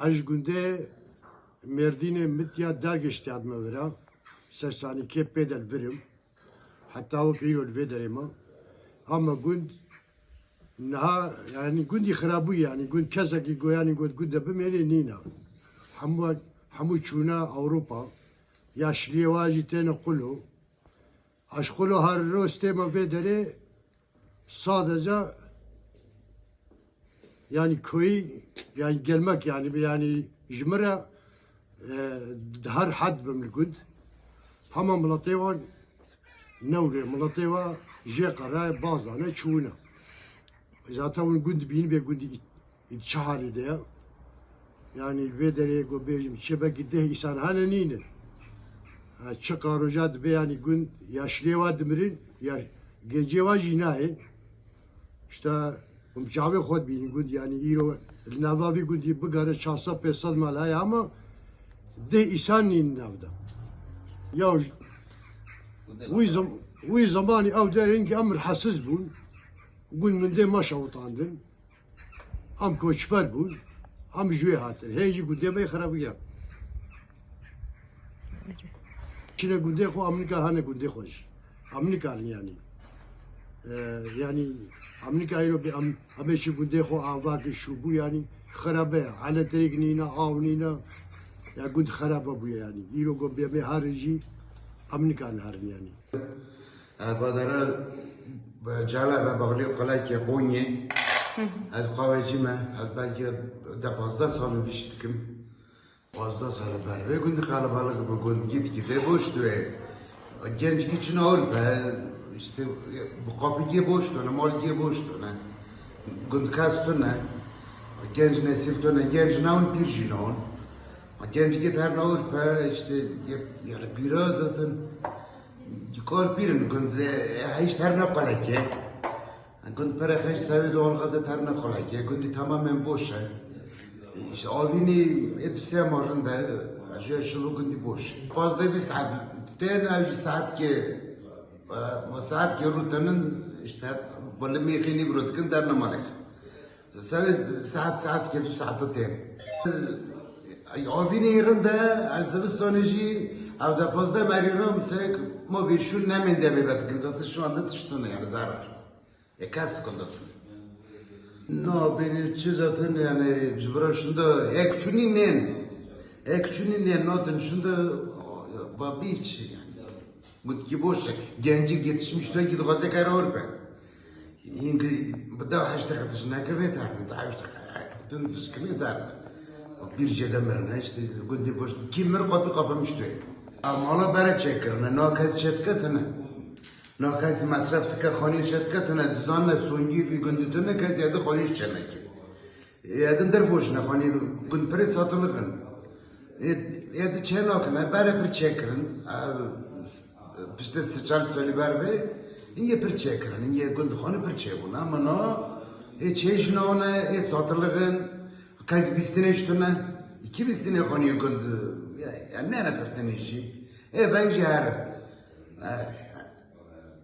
Aj günde Merdin'e mitya dergeçti adımı vera. Sesani kepedel verim. Hatta o kilo vederim. Ama gün Naha yani gündi xirabu yani gün kesaki goyani gün günde bimeli nina. Hamu hamu çuna Avrupa. Yaşlıya vacitene kulu. Aşkulu har rostema vedere sadece yani köy yani gelmek yani yani jmira e, her had bimlikund. Hama mılateva nevre mılateva jekara bazane çuna. Zaten onun gündü bini bir gündü it çahari de ya. Yani vedere go bejim çebeki de insan hane ninin. Ha, Çıkaracak be yani gün yaşlıya vadimirin ya gece var jinayin. İşte çave khod bini gün yani iro navavi gündü bu gara çasa pesal malay ama de insan nin navda. Ya bu zaman bu zamanı av derin ki amr hasız bun. Gün münde maşa utandın. Am koçper bun. Am jüye hatır. Heyci günde bey xarabı yap. Çine günde xo Amerika hane günde xoş. Amerika yani. يعني امريكا ايرو ام امشي بده خو اواك شوبو يعني یعنی خرابه. على طريق نينا عاونينا يا قد خرابه بو يعني یعنی ايرو قم بيا هارجي امريكا نهارن يعني یعنی. بادر جالب بغلی قلعه که خونی از قاوچی من از بلکه ده سال بیشت کم پازده سال بر بگوند قلبالق بگوند گیت گیده بوشتوه گنج گیچ نور پر işte bu kapı giye boştu ne mal giye boştu ne gün kastı ne genç nesil to ne genç ne on bir jinon genç git her ne ağır be işte yani biraz zaten Yıkar birin kund hiç her ne kolay ki. Kund para hiç sevi doğal gazet her ne kolay ki. Kund tamamen boş. İşte avini etüse marında aşağı şunu kundi boş. Fazla bir saat. Ten avcı saat ki saat ki rutanın işte böyle mekini brotkin der namanak. Sevi saat saat ki du saat ten. Avini yerinde Azerbaycan'ı Avda pazda meriyonum sek mo bir şu ne min demi betkin zaten şu anda tıştığını yani zarar. E kast kondotun. No beni çi zaten yani cibra şunda ek çuni nen. Ek çuni nen notun şunda babi içi yani. будки больше. Генджик yetishmishdan keyin hozir qayraverdi endi bitta hashtaqa tishdan kirmaytardi bitta hashtaqa tintish kirmaytardi birjada mirni ishlaydi bunday bo'lishdi keyin mir qopi qopim ishlaydi ammola barcha kirni nokazi shetkatini nokazi masraf tika xoni shetkatini duzonna so'nggi gundi tunni kaziyadi xoni ishchanaki yadindir bo'shna xoni gun pri sotilig'in yadi chanokini bari bir а پشته سچال سالی بر بی این یه پرچه کرن این یه گند خانه پرچه بون اما نا یه چهش نانه یه ساترلغن کس بیستینش تونه یکی بیستینه خانه یه گند یا نه نه پرتنیشی ای بنگ جهر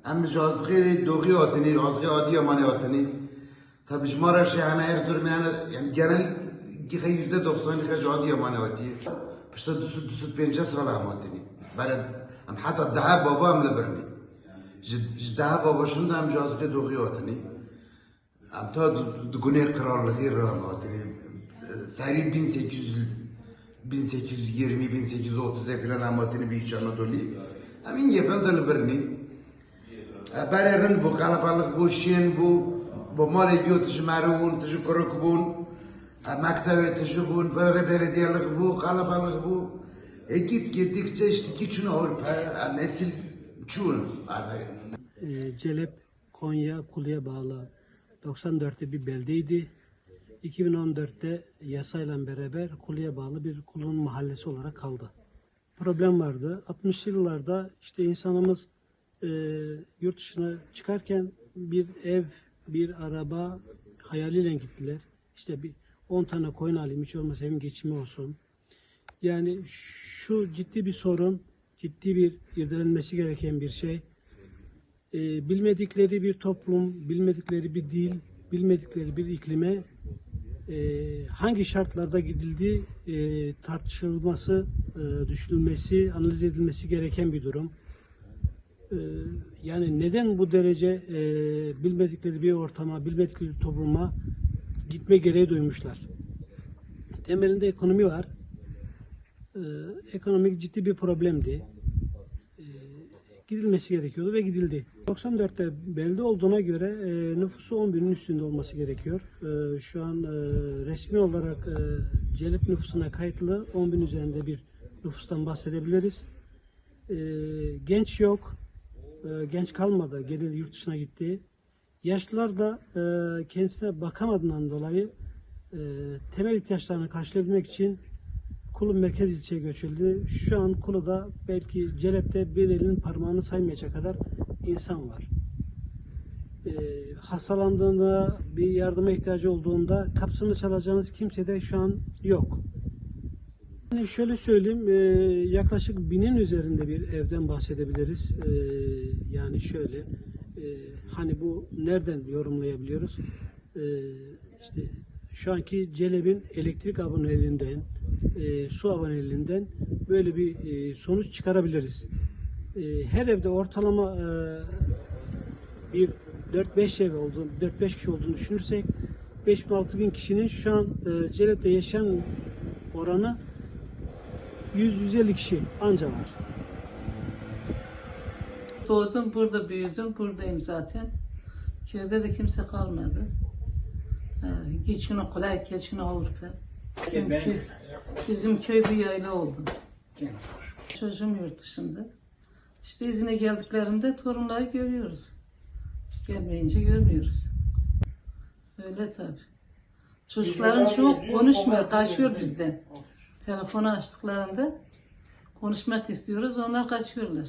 ام جازغی دوغی آتنی جازغی آدی آمانی آتنی تا بشمار شهنه ارزور میانه یعنی گرن گی خیلی یزده دوخسانی خیلی آدی آمانی آتی پشتا دوست دوست پینجه سال هم آتنی برای ام حتی ده بابا هم لبرنی ده بابا شند هم جازده دوغی آتنی ام تا دگونه قرار لغیر را هم آتنی سری بین سیکیز بین سیکیز یرمی بین سیکیز اوتزه فیلن هم بیچ آنادولی ام این یپن دا لبرنی برای رن بو قلبالق بو شین بو با مال گیو تجمرون تجکرک بون مکتب تجبون برای بردیالق بو قلبالق بو git gittikçe işte kiçün Avrupa nesil çun. e, Celep, Konya, Kulu'ya bağlı 94'te bir beldeydi. 2014'te yasayla beraber Kulu'ya bağlı bir kulun mahallesi olarak kaldı. Problem vardı. 60'lı yıllarda işte insanımız e, yurt dışına çıkarken bir ev, bir araba hayaliyle gittiler. İşte bir 10 tane koyun alayım hiç olmazsa hem geçimi olsun. Yani şu ciddi bir sorun, ciddi bir irdelenmesi gereken bir şey. Ee, bilmedikleri bir toplum, bilmedikleri bir dil, bilmedikleri bir iklime e, hangi şartlarda gidildiği e, tartışılması, e, düşünülmesi, analiz edilmesi gereken bir durum. E, yani neden bu derece e, bilmedikleri bir ortama, bilmedikleri bir topluma gitme gereği duymuşlar? Temelinde ekonomi var. E, ekonomik ciddi bir problemdi gidilmesi gerekiyordu ve gidildi. 94'te belde olduğuna göre e, nüfusu 10 binin üstünde olması gerekiyor. E, şu an e, resmi olarak e, Celip nüfusuna kayıtlı 10 bin üzerinde bir nüfustan bahsedebiliriz. E, genç yok, e, genç kalmadı, geri yurt dışına gitti. Yaşlılar da e, kendisine bakamadığından dolayı e, temel ihtiyaçlarını karşılayabilmek için Kulu merkez ilçeye göçüldü. Şu an Kulu'da belki Celep'te bir elinin parmağını saymayacak kadar insan var. Ee, hastalandığında, bir yardıma ihtiyacı olduğunda kapısını çalacağınız kimse de şu an yok. Yani şöyle söyleyeyim, e, yaklaşık binin üzerinde bir evden bahsedebiliriz. E, yani şöyle, e, hani bu nereden yorumlayabiliyoruz? E, işte şu anki Celeb'in elektrik aboneliğinden, e, su aboneliğinden böyle bir e, sonuç çıkarabiliriz. E, her evde ortalama e, bir 4-5 ev olduğunu, 4-5 kişi olduğunu düşünürsek 5 bin kişinin şu an e, Celep'te yaşayan oranı 100-150 kişi anca var. Doğdum burada büyüdüm buradayım zaten. Köyde de kimse kalmadı. Ha, Geçin kolay, geçin Avrupa. Bizim köy, bizim köy bir yayla oldu. Çocuğum yurt dışında. İşte izine geldiklerinde torunları görüyoruz. Gelmeyince görmüyoruz. Öyle tabii. Çocukların çok konuşmuyor, kaçıyor bizden. Telefonu açtıklarında konuşmak istiyoruz, onlar kaçıyorlar.